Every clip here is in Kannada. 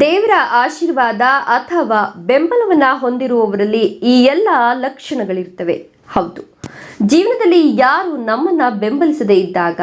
ದೇವರ ಆಶೀರ್ವಾದ ಅಥವಾ ಬೆಂಬಲವನ್ನ ಹೊಂದಿರುವವರಲ್ಲಿ ಈ ಎಲ್ಲ ಲಕ್ಷಣಗಳಿರ್ತವೆ. ಹೌದು. ಜೀವನದಲ್ಲಿ ಯಾರು ನಮ್ಮನ್ನ ಬೆಂಬಲಿಸದೇ ಇದ್ದಾಗ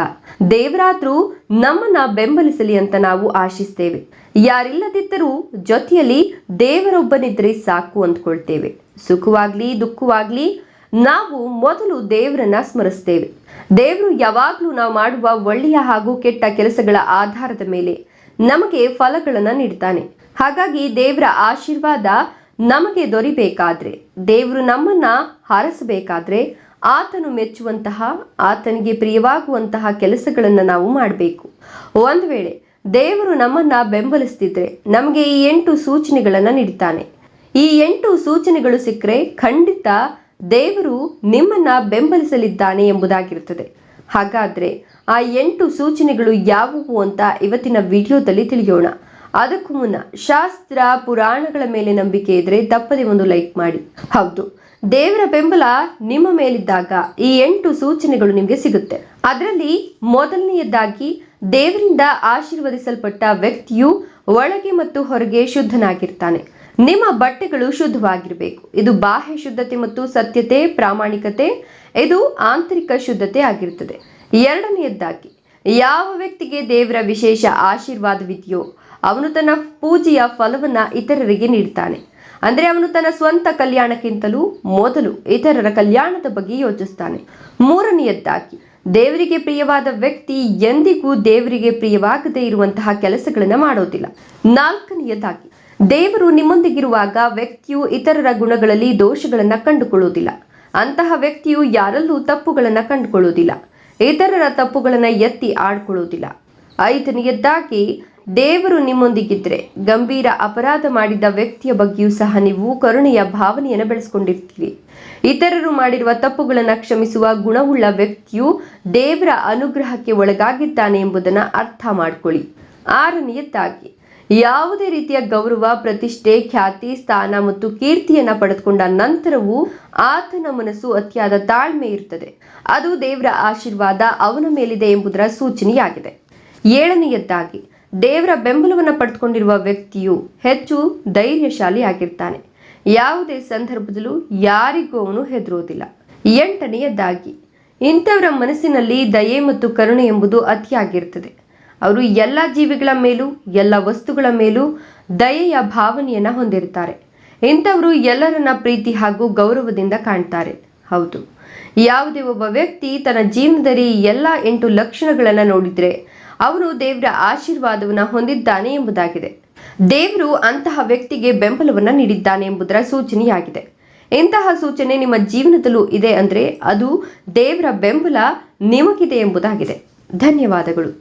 ದೇವರಾದ್ರೂ ನಮ್ಮನ್ನ ಬೆಂಬಲಿಸಲಿ ಅಂತ ನಾವು ಆಶಿಸ್ತೇವೆ. ಯಾರಿಲ್ಲದಿದ್ದರೂ ಜೊತೆಯಲ್ಲಿ ದೇವರೊಬ್ಬನಿದ್ರೆ ಸಾಕು ಅಂದ್ಕೊಳ್ತೇವೆ. ಸುಖವಾಗ್ಲಿ, ದುಃಖವಾಗ್ಲಿ ನಾವು ಮೊದಲು ದೇವರನ್ನ ಸ್ಮರಿಸ್ತೇವೆ. ದೇವರು ಯಾವಾಗ್ಲೂ ನಾವು ಮಾಡುವ ಒಳ್ಳೆಯ ಹಾಗೂ ಕೆಟ್ಟ ಕೆಲಸಗಳ ಆಧಾರದ ಮೇಲೆ ನಮಗೆ ಫಲಗಳನ್ನು ನೀಡ್ತಾನೆ. ಹಾಗಾಗಿ ದೇವರ ಆಶೀರ್ವಾದ ನಮಗೆ ದೊರಿಬೇಕಾದ್ರೆ, ದೇವರು ನಮ್ಮನ್ನ ಹಾರಿಸಬೇಕಾದ್ರೆ ಆತನು ಮೆಚ್ಚುವಂತಹ, ಆತನಿಗೆ ಪ್ರಿಯವಾಗುವಂತಹ ಕೆಲಸಗಳನ್ನು ನಾವು ಮಾಡಬೇಕು. ಒಂದು ವೇಳೆ ದೇವರು ನಮ್ಮನ್ನ ಬೆಂಬಲಿಸ್ತಿದ್ರೆ ನಮಗೆ ಈ ಎಂಟು ಸೂಚನೆಗಳನ್ನು ನೀಡ್ತಾನೆ. ಈ ಎಂಟು ಸೂಚನೆಗಳು ಸಿಕ್ಕರೆ ಖಂಡಿತ ದೇವರು ನಿಮ್ಮನ್ನ ಬೆಂಬಲಿಸಲಿದ್ದಾನೆ ಎಂಬುದಾಗಿರುತ್ತದೆ. ಹಾಗಾದ್ರೆ ಆ ಎಂಟು ಸೂಚನೆಗಳು ಯಾವುವು ಅಂತ ಇವತ್ತಿನ ವಿಡಿಯೋದಲ್ಲಿ ತಿಳಿಯೋಣ. ಅದಕ್ಕೂ ಮುನ್ನ ಶಾಸ್ತ್ರ, ಪುರಾಣಗಳ ಮೇಲೆ ನಂಬಿಕೆ ಇದ್ರೆ ತಪ್ಪದೆ ಒಂದು ಲೈಕ್ ಮಾಡಿ. ಹೌದು, ದೇವರ ಬೆಂಬಲ ನಿಮ್ಮ ಮೇಲಿದ್ದಾಗ ಈ ಎಂಟು ಸೂಚನೆಗಳು ನಿಮಗೆ ಸಿಗುತ್ತೆ. ಅದರಲ್ಲಿ ಮೊದಲನೆಯದಾಗಿ ದೇವರಿಂದ ಆಶೀರ್ವದಿಸಲ್ಪಟ್ಟ ವ್ಯಕ್ತಿಯು ಒಳಗೆ ಮತ್ತು ಹೊರಗೆ ಶುದ್ಧನಾಗಿರ್ತಾನೆ. ನಿಮ್ಮ ಬಟ್ಟೆಗಳು ಶುದ್ಧವಾಗಿರಬೇಕು. ಇದು ಬಾಹ್ಯ ಶುದ್ಧತೆ ಮತ್ತು ಸತ್ಯತೆ, ಪ್ರಾಮಾಣಿಕತೆ, ಇದು ಆಂತರಿಕ ಶುದ್ಧತೆ ಆಗಿರುತ್ತದೆ. ಎರಡನೆಯದ್ದಾಗಿ, ಯಾವ ವ್ಯಕ್ತಿಗೆ ದೇವರ ವಿಶೇಷ ಆಶೀರ್ವಾದವಿದೆಯೋ, ಅವನು ತನ್ನ ಪೂಜೆಯ ಫಲವನ್ನ ಇತರರಿಗೆ ನೀಡ್ತಾನೆ. ಅಂದ್ರೆ ಅವನು ತನ್ನ ಸ್ವಂತ ಕಲ್ಯಾಣಕ್ಕಿಂತಲೂ ಮೊದಲು ಇತರರ ಕಲ್ಯಾಣದ ಬಗ್ಗೆ ಯೋಚಿಸ್ತಾನೆ. ಮೂರನೆಯದ್ದಾಗಿ, ದೇವರಿಗೆ ಪ್ರಿಯವಾದ ವ್ಯಕ್ತಿ ಎಂದಿಗೂ ದೇವರಿಗೆ ಪ್ರಿಯವಾಗದೇ ಇರುವಂತಹ ಕೆಲಸಗಳನ್ನು ಮಾಡೋದಿಲ್ಲ. ನಾಲ್ಕನೆಯದಾಗಿ ದೇವರು ನಿಮ್ಮೊಂದಿಗಿರುವಾಗ ವ್ಯಕ್ತಿಯು ಇತರರ ಗುಣಗಳಲ್ಲಿ ದೋಷಗಳನ್ನು ಕಂಡುಕೊಳ್ಳುವುದಿಲ್ಲ. ಅಂತಹ ವ್ಯಕ್ತಿಯು ಯಾರಲ್ಲೂ ತಪ್ಪುಗಳನ್ನು ಕಂಡುಕೊಳ್ಳುವುದಿಲ್ಲ. ಇತರರ ತಪ್ಪುಗಳನ್ನು ಎತ್ತಿ ಆಡ್ಕೊಳ್ಳುವುದಿಲ್ಲ. ಐದನೆಯದ್ದಾಗಿ ದೇವರು ನಿಮ್ಮೊಂದಿಗಿದ್ರೆ ಗಂಭೀರ ಅಪರಾಧ ಮಾಡಿದ ವ್ಯಕ್ತಿಯ ಬಗ್ಗೆಯೂ ಸಹ ನೀವು ಕರುಣೆಯ ಭಾವನೆಯನ್ನು ಬೆಳೆಸ್ಕೊಂಡಿರ್ತೀವಿ ಇತರರು ಮಾಡಿರುವ ತಪ್ಪುಗಳನ್ನು ಕ್ಷಮಿಸುವ ಗುಣವುಳ್ಳ ವ್ಯಕ್ತಿಯು ದೇವರ ಅನುಗ್ರಹಕ್ಕೆ ಒಳಗಾಗಿದ್ದಾನೆ ಎಂಬುದನ್ನು ಅರ್ಥ ಮಾಡ್ಕೊಳ್ಳಿ. ಆರನೆಯದ್ದಾಗಿ ಯಾವುದೇ ರೀತಿಯ ಗೌರವ, ಪ್ರತಿಷ್ಠೆ, ಖ್ಯಾತಿ, ಸ್ಥಾನ ಮತ್ತು ಕೀರ್ತಿಯನ್ನ ಪಡೆದುಕೊಂಡ ನಂತರವೂ ಆತನ ಮನಸ್ಸು ಅತಿಯಾದ ತಾಳ್ಮೆ ಇರುತ್ತದೆ ಅದು ದೇವರ ಆಶೀರ್ವಾದ ಅವನ ಮೇಲಿದೆ ಎಂಬುದರ ಸೂಚನೆಯಾಗಿದೆ. ಏಳನೆಯದ್ದಾಗಿ, ದೇವರ ಬೆಂಬಲವನ್ನು ಪಡೆದುಕೊಂಡಿರುವ ವ್ಯಕ್ತಿಯು ಹೆಚ್ಚು ಧೈರ್ಯಶಾಲಿ ಆಗಿರ್ತಾನೆ ಯಾವುದೇ ಸಂದರ್ಭದಲ್ಲೂ ಯಾರಿಗೂ ಅವನು ಹೆದರುವುದಿಲ್ಲ ಎಂಟನೆಯದ್ದಾಗಿ, ಇಂಥವರ ಮನಸ್ಸಿನಲ್ಲಿ ದಯೆ ಮತ್ತು ಕರುಣೆ ಎಂಬುದು ಅತಿಯಾಗಿರ್ತದೆ. ಅವರು ಎಲ್ಲ ಜೀವಿಗಳ ಮೇಲೂ, ಎಲ್ಲ ವಸ್ತುಗಳ ಮೇಲೂ ದಯೆಯ ಭಾವನೆಯನ್ನು ಹೊಂದಿರ್ತಾರೆ ಇಂಥವರು ಎಲ್ಲರನ್ನ ಪ್ರೀತಿ ಹಾಗೂ ಗೌರವದಿಂದ ಕಾಣ್ತಾರೆ. ಹೌದು. ಯಾವುದೇ ಒಬ್ಬ ವ್ಯಕ್ತಿ ತನ್ನ ಜೀವನದಲ್ಲಿ ಎಲ್ಲ ಎಂಟು ಲಕ್ಷಣಗಳನ್ನು ನೋಡಿದರೆ ಅವನು ದೇವರ ಆಶೀರ್ವಾದವನ್ನು ಹೊಂದಿದ್ದಾನೆ ಎಂಬುದಾಗಿದೆ. ದೇವರು ಅಂತಹ ವ್ಯಕ್ತಿಗೆ ಬೆಂಬಲವನ್ನು ನೀಡಿದ್ದಾನೆ ಎಂಬುದರ ಸೂಚನೆಯಾಗಿದೆ. ಇಂತಹ ಸೂಚನೆ ನಿಮ್ಮ ಜೀವನದಲ್ಲೂ ಇದೆ ಅಂದರೆ ಅದು ದೇವರ ಬೆಂಬಲ ನಿಮಗಿದೆ ಎಂಬುದಾಗಿದೆ. ಧನ್ಯವಾದಗಳು.